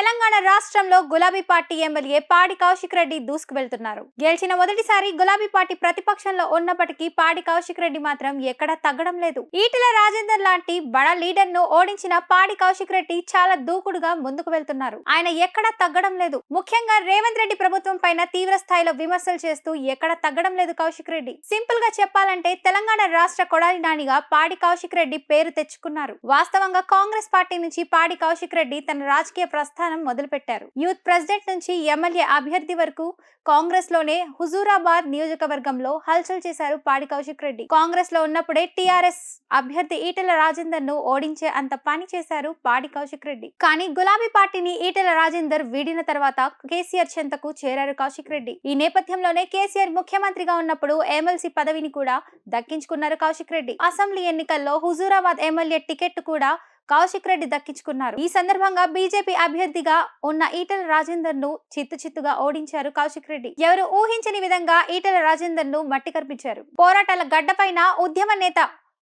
తెలంగాణ రాష్ట్రంలో గులాబీ party MLA పాడి కౌశిక్ రెడ్డి దూసుకు వెళ్తున్నారు. గెలిచిన మొదటిసారి గులాబీ పార్టీ ప్రతిపక్షంలో ఉన్నప్పటికీ పాడి కౌశిక్ రెడ్డి మాత్రం ఎక్కడా తగ్గడం లేదు. ఈటల రాజేందర్ లాంటి బడ లీడర్ను ఓడించిన పాడి కౌశిక్ రెడ్డి చాలా దూకుడుగా ముందుకు వెళ్తున్నారు. ఆయన ఎక్కడా తగ్గడం లేదు. ముఖ్యంగా రేవంత్ రెడ్డి ప్రభుత్వం పైన తీవ్ర స్థాయిలో విమర్శలు చేస్తూ ఎక్కడా తగ్గడం లేదు కౌశిక్ రెడ్డి. సింపుల్గా చెప్పాలంటే తెలంగాణ రాష్ట్ర కొడాలి నానిగా పాడి కౌశిక్ రెడ్డి పేరు తెచ్చుకున్నారు. వాస్తవంగా కాంగ్రెస్ పార్టీ నుంచి పాడి కౌశిక్ రెడ్డి తన రాజకీయ ప్రస్థానం మొదలుపెట్టారు. యూత్ ప్రెసిడెంట్ నుంచి ఎమ్మెల్యే అభ్యర్థి వరకు కాంగ్రెస్లోనే హుజూరాబాద్ నియోజకవర్గంలో హల్చల్ చేశారు పాడి కౌశిక్ రెడ్డి. కాంగ్రెస్లో ఉన్నప్పుడే టిఆర్ఎస్ అభ్యర్థి ఈటెల రాజేందర్ను ఓడించే అంత పని చేశారు పాడి కౌశిక్ రెడ్డి. కానీ గులాబీ పార్టీని ఈటెల రాజేందర్ వీడిన తర్వాత కేసీఆర్ చెంతకు చేరారు కౌశిక్ రెడ్డి. ఈ నేపథ్యంలోనే కేసీఆర్ ముఖ్యమంత్రిగా ఉన్నప్పుడు ఎమ్మెల్సీ పదవిని కూడా దక్కించుకున్నారు కౌశిక్ రెడ్డి. అసెంబ్లీ ఎన్నికల్లో హుజూరాబాద్ ఎమ్మెల్యే టికెట్ కూడా కౌశిక్ రెడ్డి దక్కించుకున్నారు. ఈ సందర్భంగా బీజేపీ అభ్యర్థిగా ఉన్న ఈటెల రాజేందర్ను చిత్తు చిత్తుగా ఓడించారు కౌశిక్ రెడ్డి. ఎవరు ఊహించని విధంగా ఈటెల రాజేందర్ను మట్టి కర్పించారు. పోరాటాల గడ్డపైన ఉద్యమ నేత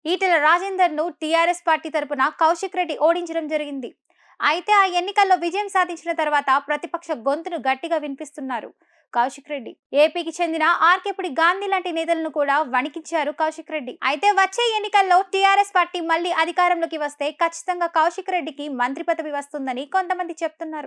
ఈటెల రాజేందర్ను టీఆర్ఎస్ పార్టీ తరపున కౌశిక్ రెడ్డి ఓడించడం జరిగింది. అయితే ఆ ఎన్నికల్లో విజయం సాధించిన తర్వాత ప్రతిపక్ష గొంతును గట్టిగా వినిపిస్తున్నారు. కౌశిక్ రెడ్డి. ఏపీకి చెందిన ఆర్కేపుడి గాంధీ లాంటి నేతలను కూడా వణికించారు కౌశిక్ రెడ్డి. అయితే వచ్చే ఎన్నికల్లో టీఆర్ఎస్ పార్టీ మళ్ళీ అధికారంలోకి వస్తే ఖచ్చితంగా కౌశిక్ రెడ్డికి మంత్రి పదవి వస్తుందని కొంతమంది చెప్తున్నారు.